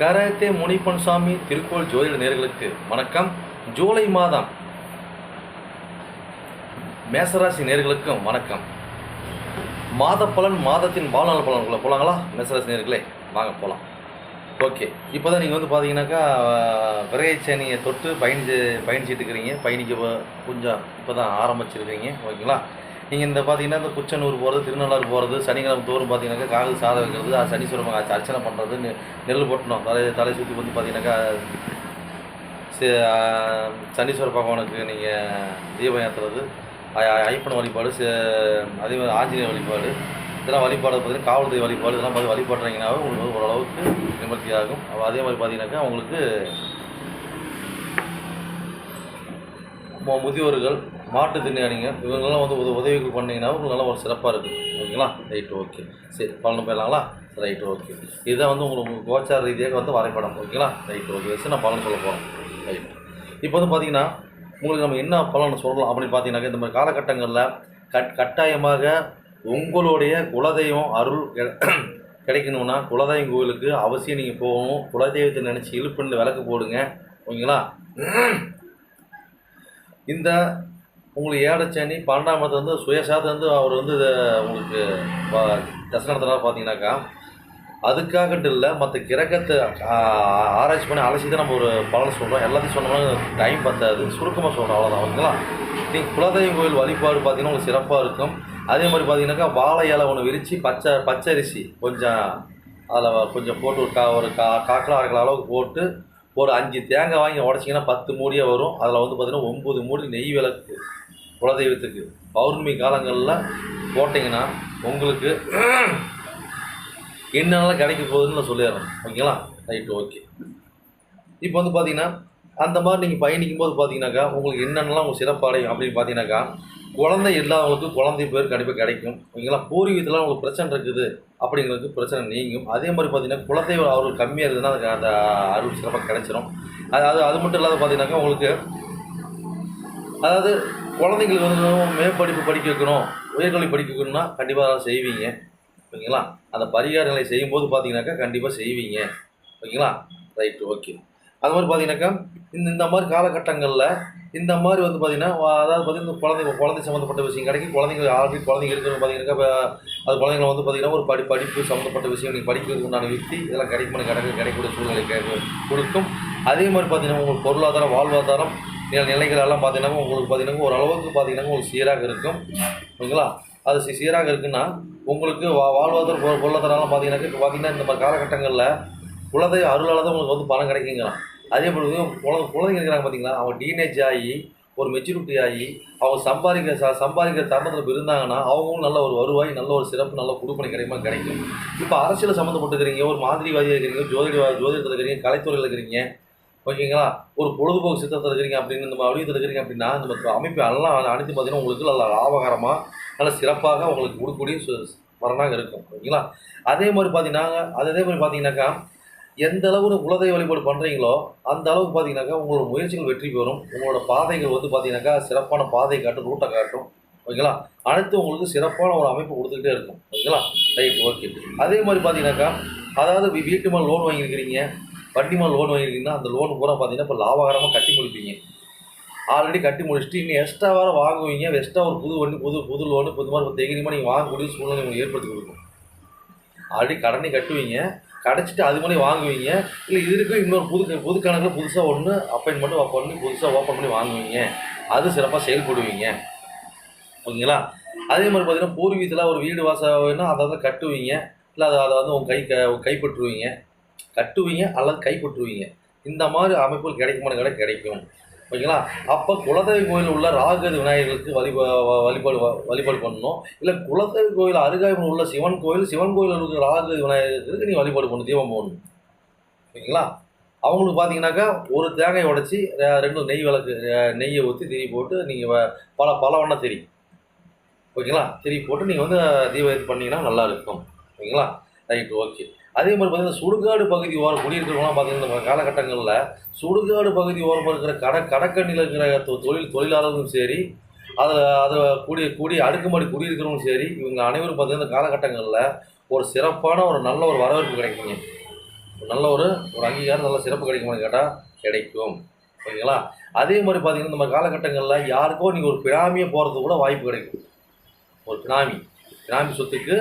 Karate Munippan சாமி திருக்கோள் ஜோதிட நேர்களுக்கு வணக்கம். ஜூலை மாதம் மேசராசி நேர்களுக்கும் வணக்கம். மாத பலன் மாதத்தின் வாழ்நாள் பலன்களை போகலாங்களா மேசராசி நேர்களே வாங்க போகலாம் ஓகே இப்போ தான் நீங்கள் வந்து பார்த்தீங்கன்னாக்கா விரைச்சனியை தொட்டு பயணிச்சு பயணிச்சிட்டு இருக்கிறீங்க. பயணிக்க கொஞ்சம் இப்போ தான் ஆரம்பிச்சிருக்கிறீங்க ஓகேங்களா? நீங்கள் இந்த பார்த்தீங்கன்னா இந்த குச்சனூர் போகிறது திருநள்ளாறு போகிறது சனிக்கிழமை தோறும் பார்த்தீங்கன்னாக்கா காகு சாதம் வைக்கிறது அது சனீஸ்வரம் அர்ச்சனை பண்ணுறது நெல் போட்டணும் தலை தலை சுற்றி வந்து பார்த்தீங்கன்னாக்கா சி- சனீஸ்வர பகவானுக்கு நீங்கள் தீபம் ஏற்றுறது ஐப்பன் வழிபாடு சே அதே மாதிரி ஆஞ்சநேயர் வழிபாடு இதெல்லாம் வழிபாடு பார்த்தீங்கன்னா காவல்துறை வழிபாடு இதெல்லாம் பார்த்து வழிபடுறீங்கனாவே உங்களுக்கு ஓரளவுக்கு நிம்மதி ஆகும் அதே மாதிரி பார்த்தீங்கன்னாக்கா உங்களுக்கு முதியோர்கள் மாற்றுத்திறனாளிங்க இவங்கெல்லாம் வந்து உத உதவிக்கு பண்ணீங்கன்னா உங்களுக்கு நல்லா ஒரு சிறப்பாக இருக்குது ஓகேங்களா? ரைட் ஓகே சரி பலன் போயிடலாங்களா ரைட் ஓகே இதுதான் வந்து உங்களுக்கு கோச்சார ரீதியாக வந்து வரைபடம். ஓகேங்களா? ரைட் ஓகே வச்சு நான் பலன் சொல்ல போகிறேன் ரைட் இப்போ வந்து பார்த்தீங்கன்னா உங்களுக்கு நம்ம என்ன பலன் சொல்லலாம் அப்படின்னு பார்த்தீங்கன்னாக்கா இந்த மாதிரி காலகட்டங்களில் கட் கட்டாயமாக உங்களுடைய குலதெய்வம் அருள் கிடைக்கணும்னா குலதெய்வம் கோவிலுக்கு அவசியம் நீங்கள் போகணும். குலதெய்வத்தை நினச்சி இழுப்புன்னு விளக்கு போடுங்க. ஓகேங்களா? இந்த உங்களுக்கு ஏழச்சனி பன்னெண்டாம் இடத்துல வந்து சுயசாதம் வந்து அவர் வந்து இதை உங்களுக்கு ப- தசை நடத்துகிறா பார்த்தீங்கன்னாக்கா அதுக்காகட்டு இல்லை மற்ற கிரகத்தை ஆராய்ச்சி பண்ணி அலசி தான் நம்ம ஒரு பலன் சொல்கிறோம் எல்லாத்தையும் சொன்னோம்னா டைம் பத்தாது. சுருக்கமாக சொல்கிறோம் அவ்வளோதான் ஓகேங்களா? நீங்கள் குலதெய்வம் கோயில் வழிபாடு பார்த்தீங்கன்னா உங்களுக்கு சிறப்பாக இருக்கும். அதே மாதிரி பார்த்தீங்கன்னாக்கா வாழை இலை ஒன்று விரித்து பச்சை பச்சரிசி கொஞ்சம் அதில் கொஞ்சம் போட்டு ஒரு கா ஒரு கா காக்கில் அரை அளவுக்கு போட்டு ஒரு அஞ்சு தேங்காய் வாங்கி உடச்சிங்கன்னா பத்து மூடியாக வரும். அதில் வந்து பார்த்திங்கன்னா ஒம்பது மூடி நெய் விளக்கு குலதெய்வத்துக்கு பௌர்ணமி காலங்களில் போட்டிங்கன்னா உங்களுக்கு என்னென்னலாம் கிடைக்க போகுதுன்னு நான் சொல்லிடுறேன். ஓகேங்களா? Right okay. இப்போ வந்து பார்த்தீங்கன்னா அந்த மாதிரி நீங்கள் பயணிக்கும் போது பார்த்தீங்கன்னாக்கா உங்களுக்கு என்னென்னலாம் உங்களுக்கு சிறப்படையும் அப்படின்னு பார்த்தீங்கன்னாக்கா குழந்தை இல்லாதவங்களுக்கு குழந்தை பேர் கண்டிப்பாக கிடைக்கும். ஓகேங்களா? பூர்வீகத்தில் உங்களுக்கு பிரச்சனை இருக்குது அப்படிங்கிறது பிரச்சனை நீங்கும். அதே மாதிரி பார்த்தீங்கன்னா குழந்தை அவர்கள் கம்மியாக இருக்குதுன்னா அதுக்கு அந்த அருள் சிறப்பாக கிடைச்சிரும். அது அது அது மட்டும் இல்லாத பார்த்தீங்கன்னாக்கா உங்களுக்கு அதாவது குழந்தைங்களுக்கு வந்து மேற்படிப்பு படிக்க வைக்கணும் உயர்கல்வி படிக்க வைக்கணும்னா கண்டிப்பாக செய்வீங்க. ஓகேங்களா? அந்த பரிகாரங்களை செய்யும்போது பார்த்தீங்கன்னாக்கா கண்டிப்பாக செய்வீங்க. ஓகேங்களா? Right okay. அது மாதிரி பார்த்தீங்கன்னாக்கா இந்த இந்த மாதிரி காலகட்டங்களில் இந்த மாதிரி வந்து பார்த்தீங்கன்னா அதாவது பார்த்தீங்கன்னா இந்த குழந்தை குழந்தை சம்மந்தப்பட்ட விஷயம். கிடைக்கும் குழந்தைங்க ஆல்ரெடி குழந்தைங்க இருக்கிறது பார்த்தீங்கன்னாக்கா அது குழந்தைங்களை வந்து பார்த்தீங்கன்னா ஒரு படி படிப்பு சம்மந்தப்பட்ட விஷயம் நீங்கள் படிக்கிறதுக்கு உண்டான யுக்தி இதெல்லாம் கிடைக்கும் கிடைக்க கிடைக்கக்கூடிய சூழ்நிலை கொடுக்கும். அதே மாதிரி பார்த்திங்கன்னா உங்களுக்கு பொருளாதாரம் வாழ்வாதாரம் நிலைகளெல்லாம் பார்த்தீங்கன்னா உங்களுக்கு பார்த்தீங்கன்னா ஓரளவுக்கு பார்த்தீங்கன்னா உங்களுக்கு சீராக இருக்கும். ஓகேங்களா அது சீராக இருக்குன்னா உங்களுக்கு வா வாழ்வாதார பொ- பொருளாதாரம்லாம் பார்த்தீங்கன்னா இப்போ பார்த்தீங்கன்னா இந்த மாதிரி காலகட்டங்களில் குழந்தை அருளால் தான் உங்களுக்கு வந்து பணம் கிடைக்குங்களாம் அதே போல குழந்தை குழந்தைங்க இருக்கிறாங்க பார்த்தீங்களா அவங்க டீனேஜ் ஆகி ஒரு மெச்சூரிட்டி ஆகி அவங்க சம்பாதிக்கிற ச சம்பாதிக்கிற தருணத்தில் இருந்தாங்கன்னா அவங்களும் நல்ல ஒரு வருவாய் நல்ல ஒரு சிறப்பு நல்ல கொடுப்பனை கிடைக்குமா? கிடைக்கும் இப்போ அரசியல் சம்மந்தப்பட்டிருக்கிறீங்க ஒரு மாதிரிவாதியாக இருக்கிறீங்க ஜோதிட ஜோதிடத்தில் இருக்கிறீங்க கலைத்துறையில் இருக்கிறீங்க ஓகேங்களா? ஒரு பொழுதுபோக்கு சித்தத்தில் இருக்கிறீங்க அப்படின்னு இந்த வடிவத்தில் இருக்கிறீங்க அப்படின்னா இந்த அமைப்பு எல்லாம் அனைத்து பார்த்தீங்கன்னா உங்களுக்கு நல்ல லாபகரமாக நல்ல சிறப்பாக உங்களுக்கு கொடுக்கக்கூடிய சு- இருக்கும். ஓகேங்களா? அதே மாதிரி பார்த்தீங்கன்னா அது அதே மாதிரி பார்த்தீங்கன்னாக்கா எந்த அளவு குலதெய்வ வழிபாடு பண்ணுறீங்களோ அந்த அளவுக்கு பார்த்தீங்கன்னாக்கா உங்களோட முயற்சிகள் வெற்றி பெறும். உங்களோட பாதைகள் வந்து பார்த்தீங்கன்னாக்கா சிறப்பான பாதை காட்டும் ரூட்டை காட்டும். ஓகேங்களா? அனைத்து உங்களுக்கு சிறப்பான ஒரு அமைப்பு கொடுத்துக்கிட்டே இருக்கும். ஓகேங்களா? Right okay. அதே மாதிரி பார்த்தீங்கன்னாக்கா அதாவது வீட்டு மேலே லோன் வாங்கியிருக்கிறீங்க. வண்டிமா லோன் வாங்கியிருக்கீங்கன்னா அந்த லோன் பூரா பார்த்தீங்கன்னா இப்போ லாபகரமாக கட்டி முடிப்பீங்க. ஆல்ரெடி கட்டி முடிச்சுட்டு இன்னும் எக்ஸ்ட்ரா வேறு வாங்குவீங்க. எக்ஸ்ட்ரா ஒரு புது வண்டி புது புது லோனு புது மாதிரி இப்போ தைரியமாக நீங்கள் வாங்கக்கூடிய சூழ்நிலை உங்களுக்கு ஏற்படுத்தி கொடுக்கும். ஆல்ரெடி கடனை கட்டுவீங்க. கடைச்சிட்டு அது மாதிரி வாங்குவீங்க. இல்லை இதுக்கு இன்னொரு புது புது கணக்கில் புதுசாக ஒன்று அப்பாயின்மெண்ட் பண்ணி புதுசாக ஓப்பன் பண்ணி வாங்குவீங்க. அது சிறப்பாக செயல்படுவீங்க. ஓகேங்களா? அதே மாதிரி பார்த்தீங்கன்னா பூர்வீகத்தில் ஒரு வீடு வாசம் வேணும் அதை வந்து கட்டுவீங்க. இல்லை அதை அதை வந்து உங்கள் கை க கைப்பற்றுவீங்க. கட்டுவீங்க அல்லது கைப்பற்றுவீங்க. இந்த மாதிரி அமைப்புகள் கிடைக்குமான கடை கிடைக்கும். ஓகேங்களா? அப்போ குலதெய்வ கோயில் உள்ள ராகதி விநாயகருக்கு வழிபா வ- வழிபாடு வ- வழிபாடு பண்ணணும். இல்லை குலதெய்வ கோயில் அருகாமல் உள்ள சிவன் கோயில் சிவன் கோயில் இருக்கிற ராகதி விநாயகருக்கு நீ வழிபாடு பண்ணணும் தீபம் போடணும் ஓகேங்களா? அவங்களுக்கு பார்த்தீங்கன்னாக்கா ஒரு தேங்காய் உடைச்சி ரெண்டும் ரெண்டு நெய் விளக்கு நெய்யை ஊற்றி திரி போட்டு நீங்கள் பல பல வண்ண திரி. ஓகேங்களா? திரி போட்டு நீங்கள் வந்து தீபம் இது பண்ணிங்கன்னா நல்லா இருக்கும். ஓகேங்களா? ரைட் ஓகே அதே மாதிரி பார்த்தீங்கன்னா சுடுகாடு பகுதி ஓரம் குடியிருக்கிறவங்களாம் பார்த்தீங்கன்னா நம்ம காலகட்டங்களில் சுடுகாடு பகுதி ஓரமாக இருக்கிற கடை கடற்கண்ணியில் இருக்கிற தொ- தொழில் தொழிலாளர்களும் சரி அதில் அதை கூடிய கூடிய அடுக்குமாடி குடியிருக்கிறவங்களும் சரி இவங்க அனைவரும் பார்த்தீங்கன்னா இந்த காலகட்டங்களில் ஒரு சிறப்பான ஒரு நல்ல ஒரு வரவேற்பு கிடைக்குங்க. நல்ல ஒரு ஒரு அங்கீகாரம் நல்ல சிறப்பு கிடைக்குமான்னு கேட்டால் கிடைக்கும். ஓகேங்களா? அதே மாதிரி பார்த்தீங்கன்னா நம்ம காலகட்டங்களில் யாருக்கோ நீங்கள் ஒரு பினாமியை போகிறதுக்கு கூட வாய்ப்பு கிடைக்கும். ஒரு பினாமி பினாமி சொத்துக்கு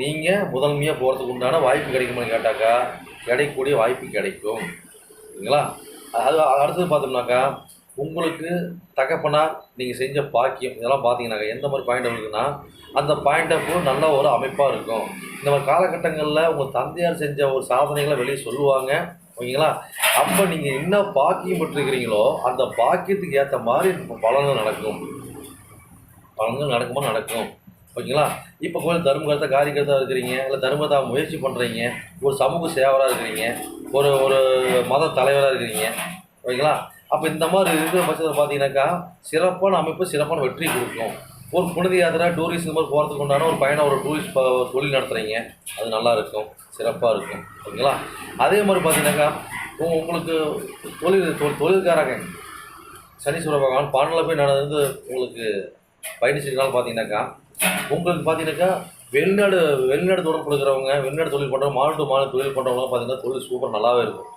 நீங்கள் முதன்மையாக போகிறதுக்கு உண்டான வாய்ப்பு கிடைக்குமான்னு கேட்டாக்கா கிடைக்கக்கூடிய வாய்ப்பு கிடைக்கும். ஓகேங்களா அது அடுத்தது பார்த்தோம்னாக்கா உங்களுக்கு தகப்பனாக நீங்கள் செஞ்ச பாக்கியம் இதெல்லாம் பார்த்தீங்கன்னாக்கா எந்த மாதிரி பாயிண்ட் இருக்குன்னா அந்த பாயிண்ட் ஆஃப் நல்ல ஒரு அமைப்பாக இருக்கும். இந்த மாதிரி காலகட்டங்களில் உங்கள் தந்தையார் செஞ்ச ஒரு சாதனைகளை வெளியே சொல்லுவாங்க. ஓகேங்களா? அப்போ நீங்கள் என்ன பாக்கியம் பெற்றுருக்கிறீங்களோ அந்த பாக்கியத்துக்கு ஏற்ற மாதிரி பலன்கள் நடக்கும். பலன்கள் நடக்குமா? நடக்கும். ஓகேங்களா? இப்போ கோயில் தர்மகர்த்தா காரியகர்த்தா இருக்கிறீங்க இல்லை தர்மகர்த்தா முயற்சி பண்ணுறீங்க ஒரு சமூக சேவராக இருக்கிறீங்க ஒரு ஒரு மத தலைவராக இருக்கிறீங்க ஓகேங்களா? அப்போ இந்த மாதிரி இருக்கிற பட்சத்தில் பார்த்தீங்கன்னாக்கா சிறப்பான அமைப்பு சிறப்பான வெற்றி கொடுக்கும். ஒரு புனித யாத்திரை டூரிஸ்ட் இந்த மாதிரி போகிறதுக்கு உண்டான ஒரு பயணம் ஒரு டூரிஸ்ட் ஒரு தொழில் நடத்துகிறீங்க அது நல்லா இருக்கும் சிறப்பாக இருக்கும் ஓகேங்களா? அதே மாதிரி பார்த்தீங்கன்னாக்கா உங்களுக்கு தொழில் தொ- தொழில்காரங்க சனீஸ்வர பகவான் பாண்டில் போய் நடந்து உங்களுக்கு பயணிச்சிருக்காலும் பார்த்தீங்கன்னாக்கா உங்களுக்கு பார்த்தீங்கன்னாக்கா வெளிநாடு வெளிநாடு தொழில் கொடுக்குறவங்க வெளிநாடு தொழில் பண்ணுறவங்க மாவட்ட மாநில தொழில் பண்ணுறவங்களாம் பார்த்தீங்கன்னா தொழில் சூப்பர் நல்லாவே இருக்கும்.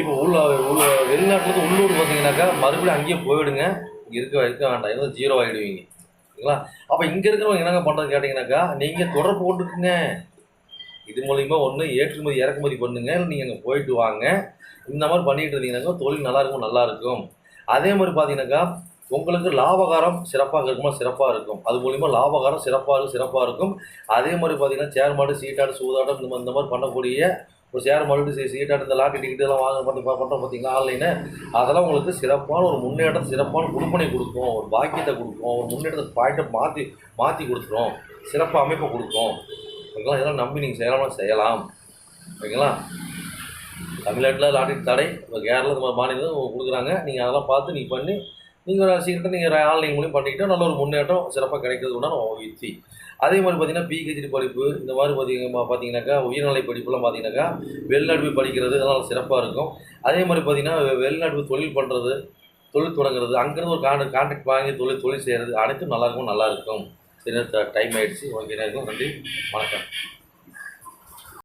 இப்போ உள்ள உள்ள வெளிநாட்டுலேருந்து உள்ளூர் பார்த்தீங்கன்னாக்கா மறுபடியும் அங்கேயே போயிடுங்க. இங்கே இருக்க இருக்க வேண்டாம். ஏதோ ஜீரோ ஆகிடுவீங்க ஓகேங்களா அப்போ இங்கே இருக்கிறவங்க என்னங்க பண்ணுறது கேட்டிங்கனாக்கா நீங்கள் தொடர்பு கொண்டுக்குங்க. இது மூலிமா ஒன்று ஏற்றுமதி இறக்குமதி பண்ணுங்க. நீங்கள் அங்கே போயிட்டு வாங்க. இந்த மாதிரி பண்ணிகிட்டு இருந்தீங்கன்னாக்கா தொழில் நல்லாயிருக்கும் நல்லாயிருக்கும் நல்லா இருக்கும். அதே மாதிரி பார்த்தீங்கன்னாக்கா உங்களுக்கு லாபகாரம் சிறப்பாக இருக்குமா? சிறப்பாக இருக்கும். அது மூலிமா லாபகாரம் சிறப்பாக இருக்கும் சிறப்பாக இருக்கும். அதே மாதிரி பார்த்தீங்கன்னா சேர் மாடு சீட்டாடு சூதாட்டம் இந்த மாதிரி இந்த மாதிரி பண்ணக்கூடிய ஒரு சேர் மாடு சீட்டாட்டு சீட்டாடு இந்த லாட்டி டிக்கெட் எல்லாம் வாங்க பண்ணி பண்ணுறோம் பார்த்தீங்களா ஆன்லைனு அதெல்லாம் உங்களுக்கு சிறப்பான ஒரு முன்னேற்றம் சிறப்பான குடுப்பனை கொடுக்கும். ஒரு பாக்கியத்தை கொடுக்கும். ஒரு முன்னேற்றத்தை பாயிண்ட்டை மாற்றி மாற்றி கொடுத்துரும். சிறப்பு அமைப்பை கொடுக்கும். ஓகேங்களா? இதெல்லாம் நம்பி நீங்கள் செய்யலாம்னா செய்யலாம். ஓகேங்களா? தமிழ்நாட்டில் லாட்டி தடை இப்போ கேரளா மாநிலம் கொடுக்குறாங்க. நீங்கள் அதெல்லாம் பார்த்து நீங்கள் பண்ணி நீங்கள் சீக்கிரம் நீங்கள் ஆன்லைன் மூலியம் பண்ணிக்கிட்டால் நல்ல ஒரு முன்னேற்றம் சிறப்பாக கிடைக்கிறது உண்டான ஒரு யுக்தி அதே மாதிரி பார்த்தீங்கன்னா பிஹெச்டி படிப்பு இந்த மாதிரி பார்த்தீங்கன்னா பார்த்தீங்கன்னாக்கா உயர்நிலை படிப்புலாம் பார்த்தீங்கன்னாக்கா வெளிநாடு படிக்கிறது அதனால் சிறப்பாக இருக்கும். அதே மாதிரி பார்த்தீங்கன்னா வெ- வெளிநாடு தொழில் பண்ணுறது தொழில் தொடங்குறது அங்கேருந்து ஒரு கான் கான்ட்ராக்ட் வாங்கி தொழில் தொழில் செய்கிறது அனைத்தும் நல்லா இருக்கும் நல்லா சரி டைம் ஆகிடுச்சு ஓகே நன்றி. வணக்கம்.